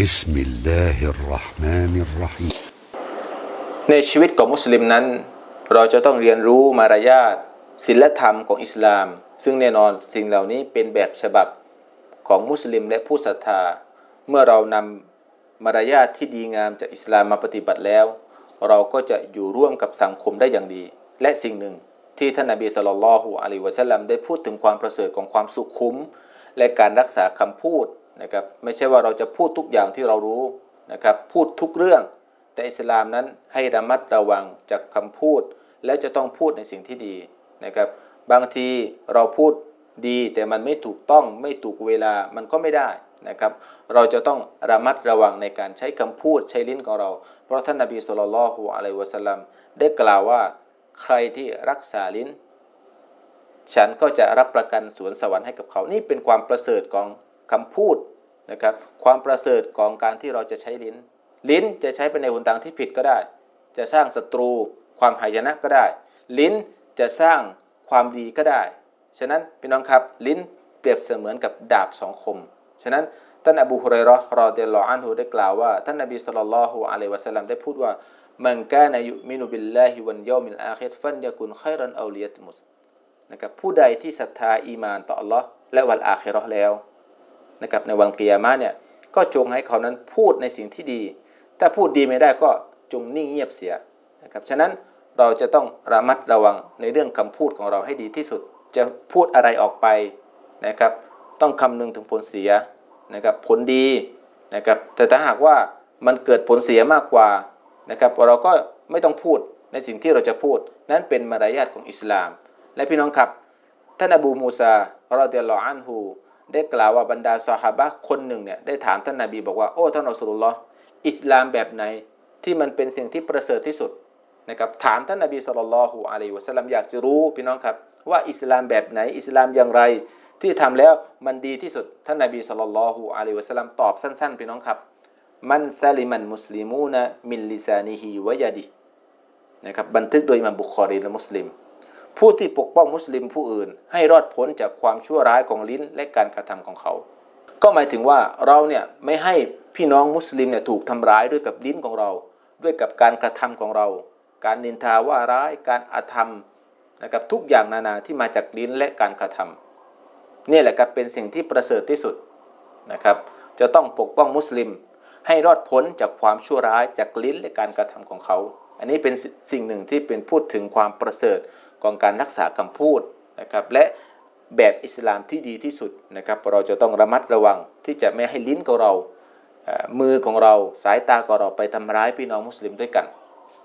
بسم الله الرحمن الرحيم ในชีวิตของมุสลิมนั้น เราจะต้องเรียนรู้มารยาทศีลธรรมของอิสลาม ซึ่งแน่นอนสิ่งเหล่านี้เป็นแบบฉบับของมุสลิมและผู้ศรัทธา เมื่อเรานำมารยาทที่ดีงามจากอิสลามมาปฏิบัติแล้ว เราก็จะอยู่ร่วมกับสังคมได้อย่างดี และสิ่งหนึ่งที่ท่านนบีสุลต่านละฮ์อะลัยวะสัลลัมได้พูดถึงความประเสริฐของความสุขุม และการรักษาคำพูด นะครับไม่ใช่ว่าเราจะพูดทุกอย่างที่เรารู้นะครับพูดทุกเรื่อง แต่อิสลามนั้นให้ระมัดระวังจากคำพูด และจะต้องพูดในสิ่งที่ดีนะครับบางทีเราพูดดีแต่มันไม่ถูกต้องไม่ถูกเวลามันก็ไม่ได้นะครับเราจะต้องระมัดระวังในการใช้คำพูดใช้ลิ้นของเรา เพราะท่านนบีสุลต่านละฮ์อะลัยวะสัลลัมได้กล่าวว่าใครที่รักษาลิ้น ฉันก็จะรับประกันสวนสวรรค์ให้กับเขา นี่เป็นความประเสริฐของคำพูด นะครับความประเสริฐของการที่เราจะใช้ลิ้น ลิ้นจะใช้ไปในหนทางที่ผิดก็ได้ จะสร้างศัตรู ความหายนะก็ได้ ลิ้นจะสร้างความดีก็ได้ ฉะนั้นพี่น้องครับลิ้นเปรียบเสมือนกับดาบสองคม ฉะนั้นท่านอบูฮุเรเราะห์รอเดลลอฮ์อันฮูได้กล่าวว่าท่านนบีสุลต่านละฮ์อะลัยวะสัลลัมได้พูดว่ามันกานยุมินุบิลลาฮิวันยอมิลอาคิรฟันยะกุนไครันเอาลิยตมุสนะครับผู้ใดที่ศรัทธาอีมานต่อ Allah และวันอาคิราะห์แล้ว นะครับในวันกิยามะเนี่ยก็จงให้เขานั้นพูดในสิ่งที่ดี ถ้าพูดดีไม่ได้ก็จงนิ่งเงียบเสียนะครับฉะนั้นเราจะต้องระมัดระวังในเรื่องคำพูดของเราให้ดีที่สุด จะพูดอะไรออกไปนะครับ ต้องคำนึงถึงผลเสียนะครับผลดีนะครับแต่ถ้าหากว่ามันเกิดผลเสียมากกว่านะครับเราก็ไม่ต้องพูดในสิ่งที่เราจะพูด นั้นเป็นมารยาทของอิสลาม และพี่น้องครับ ท่านอบูมูซาเรอเดียลลออันฮู ได้กล่าวว่าบรรดาซอฮาบะคนหนึ่งเนี่ยได้ถามท่านนาบีบอกว่าโอ้ท่านอัสลุลลอฮ์อิสลามแบบไหนที่มันเป็นสิ่งที่ประเสริฐที่สุดนะครับถามท่านนาบีสุลต่านละฮ์อะลัยฮิวะสัลลัมอยากจะรู้พี่น้องครับ ว่าอิสลามแบบไหนอิสลามอย่างไรที่ทำแล้วมันดีที่สุดท่านนาบีสุลต่านละฮ์อะลัยฮิวะสัลลัมตอบสั้นๆพี่น้องครับ มันซาลิมันมุสลิมูนะมินลิซานิฮิวะยาดินะครับบันทึกโดยอิมัมบุคอรีและมุสลิม ผู้ที่ปกป้องมุสลิมผู้อื่น ให้รอดพ้นจากความชั่วร้ายของลิ้นและการกระทำของเขา ก็หมายถึงว่าเราเนี่ยไม่ให้พี่น้องมุสลิมเนี่ยถูกทำร้ายด้วยกับลิ้นของเรา ด้วยกับการกระทำของเรา การนินทาว่าร้ายการอาธรรมนะครับทุกอย่างนานาที่มาจากลิ้นและการกระทำนี่แหละครับเป็นสิ่งที่ประเสริฐที่สุดนะครับ จะต้องปกป้องมุสลิม ให้รอดพ้นจากความชั่วร้ายจากลิ้นและการกระทำของเขา อันนี้เป็นสิ่งหนึ่งที่เป็นพูดถึงความประเสริฐ ของการรักษาคำพูดนะครับและแบบอิสลามที่ดีที่สุดนะครับเราจะต้องระมัดระวังที่จะไม่ให้ลิ้นของเรา มือของเราสายตาของเราไปทำร้ายพี่น้องมุสลิมด้วยกัน